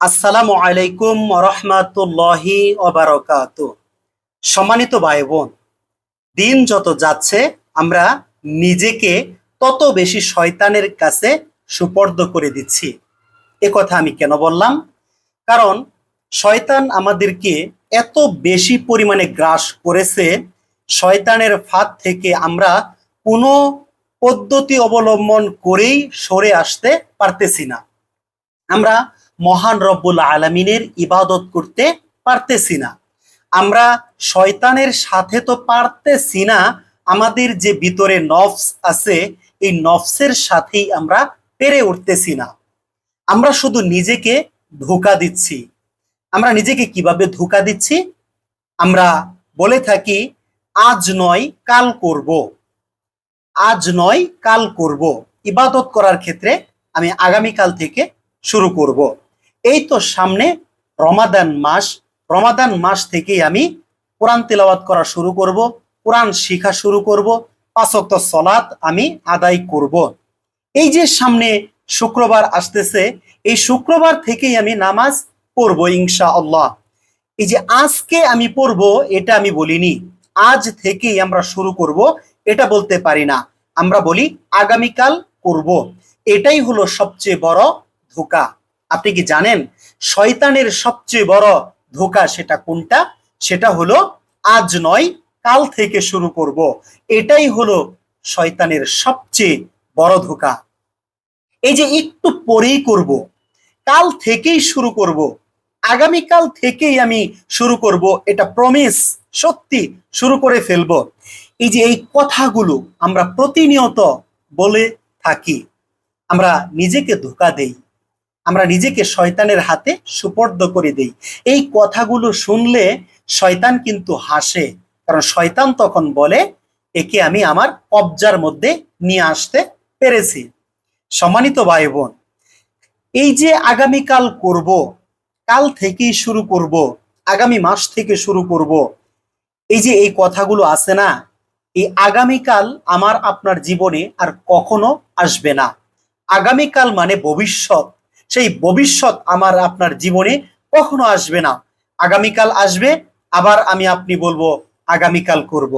আসসালামু আলাইকুম রহমাতুল্লাহি অবারকাত সম্মানিত ভাই বোন দিন যত যাচ্ছে, আমরা নিজেকে তত বেশি শয়তানের কাছে সুপর্দ করে দিচ্ছি। এ কথা আমি কেন বললাম? কারণ শয়তান আমাদেরকে এত বেশি পরিমাণে গ্রাস করেছে, শয়তানের ফাঁদ থেকে আমরা কোনো পদ্ধতি অবলম্বন করেই সরে আসতে পারতেছি না। আমরা মহান রব্বুল আলমিনের ইবাদত করতে পারতেছি না। আমরা শয়তানের সাথে তো পারতেছি না, আমাদের যে ভিতরে নফস আছে, এই নফসের সাথেই আমরা পেরে উঠতেছি না। আমরা শুধু নিজেকে ধোকা দিচ্ছি। আমরা নিজেকে কীভাবে ধোকা দিচ্ছি? আমরা বলে থাকি, আজ নয়, কাল করব। আজ নয়, কাল করব। ইবাদত করার ক্ষেত্রে আমি আগামীকাল থেকে শুরু করব। এই তো সামনে রমাদান মাস। রমাদান মাস থেকেই আমি কোরআন তেলাওয়াত করা শুরু করব, কোরআন শিখা শুরু করব পাঁচক্ত সলাৎ আমি আদায় করব। এই যে সামনে শুক্রবার আসতেছে, এই শুক্রবার থেকেই আমি নামাজ পড়ব ইনশা আল্লাহ এই যে আজকে আমি পড়ব, এটা আমি বলিনি। আজ থেকেই আমরা শুরু করব, এটা বলতে পারি না। আমরা বলি আগামীকাল করব। এটাই হলো সবচেয়ে বড় ধোকা। আপনি কি জানেন শয়তানের সবচেয়ে বড় ধোকা সেটা কোনটা? সেটা হলো আজ নয়, কাল থেকে শুরু করব। এটাই হলো শয়তানের সবচেয়ে বড় ধোকা। এই যে একটু পরেই করব, কাল থেকেই শুরু করব, আগামীকাল থেকেই আমি শুরু করব, এটা প্রমিস সত্যি শুরু করে ফেলব। এই যে এই কথাগুলো আমরা প্রতিনিয়ত বলে থাকি, আমরা নিজেকে ধোকা দেই। আমরা নিজেকে শয়তানের হাতে সুপর্দ করে দেই। এই কথাগুলো শুনলে শয়তান কিন্তু হাসে। কারণ শয়তান তখন বলে, একে আমি আমার কবজার মধ্যে নিয়ে আসতে পেরেছি। সম্মানিত ভাই বোন এই যে আগামীকাল করব, কাল থেকেই শুরু করব, আগামী মাস থেকে শুরু করব, এই যে এই কথাগুলো আছে না, এই আগামীকাল আমার আপনার জীবনে আর কখনো আসবে না। আগামীকাল মানে ভবিষ্যৎ। সেই ভবিষ্যৎ আমার আপনার জীবনে কখনো আসবে না আগামীকাল আসবে, আবার আমি আপনি বলব আগামীকাল করব।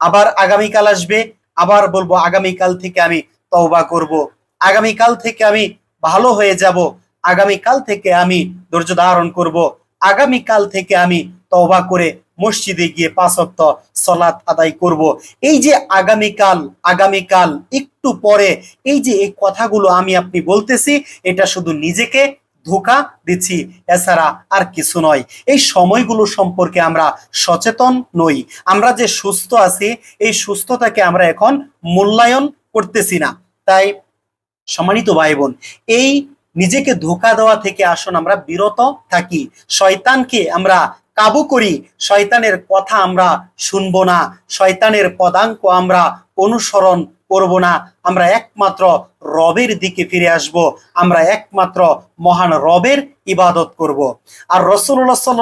আবার আগামীকাল আসবে, আবার বলব আগামীকাল থেকে আমি তওবা করব। আগামীকাল থেকে আমি ভালো হয়ে যাব আগামীকাল থেকে আমি ধৈর্য ধারণ করব আগামীকাল থেকে আমি তওবা করে মসজিদে গিয়ে পাঁচত্ব সলাৎ আদায় করব। এই যে আগামীকাল আগামীকাল, একটু পরে, এই যে এই কথাগুলো আমি আপনি বলতেছি, এটা শুধু নিজেকে ধোকা দিচ্ছি, এছাড়া আর কিছু নয়। এই সময়গুলো সম্পর্কে আমরা সচেতন নই। আমরা যে সুস্থ আছি, এই সুস্থতাকে আমরা এখন মূল্যায়ন করতেছি না। তাই সম্মানিত ভাই বোন এই নিজেকে ধোকা দেওয়া থেকে আসুন, আমরা বিরত থাকি। শয়তানকে আমরা কাবু করি, শয়তানের কথা আমরা শুনব না, শয়তানের পদাঙ্ক আমরা অনুসরণ করব না। আমরা একমাত্র রবের দিকে ফিরে আসব, আমরা একমাত্র মহান রবের ইবাদত করব। আর রসুল্লাহ সাল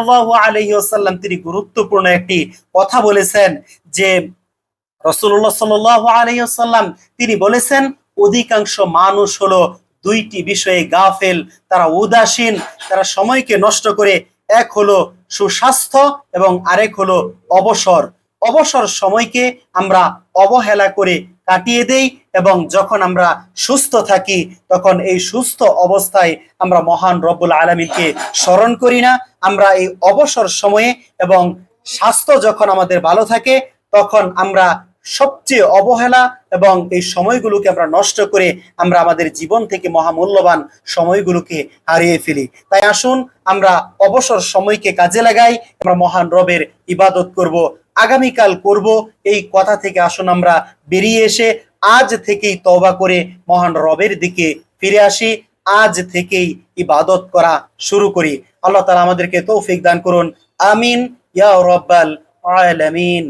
আলহি আসাল্লাম তিনি গুরুত্বপূর্ণ একটি কথা বলেছেন যে রসুল্লাহ সাল আলহি আসাল্লাম তিনি বলেছেন, অধিকাংশ মানুষ হলো দুইটি বিষয়ে গাফেল, তারা উদাসীন, তারা সময়কে নষ্ট করে, এক হলো সুস্বাস্থ্য এবং আরেক হলো অবসর। অবসর সময়কে আমরা অবহেলা করে কাটিয়ে দেই এবং যখন আমরা সুস্থ থাকি, তখন এই সুস্থ অবস্থায় আমরা মহান রব্বুল আলমীকে স্মরণ করি না। আমরা এই অবসর সময়ে এবং স্বাস্থ্য যখন আমাদের ভালো থাকে, তখন আমরা সবচেয়ে অবহেলা এবং এই সময়গুলোকে আমরা নষ্ট করে আমরা আমাদের জীবন থেকে মহামূল্যবান সময়গুলোকে হারিয়ে ফেলি। তাই আসুন, আমরা অবসর সময়কে কাজে লাগাই, আমরা মহান রবের ইবাদত করব, আগামীকাল করব, এই কথা থেকে আসুন আমরা বেরিয়ে এসে আজ থেকেই তবা করে মহান রবের দিকে ফিরে আসি, আজ থেকেই ইবাদত করা শুরু করি। আল্লাহ তালা আমাদেরকে তৌফিক দান করুন। আমিন। ইয়া রব্বাল আলামিন।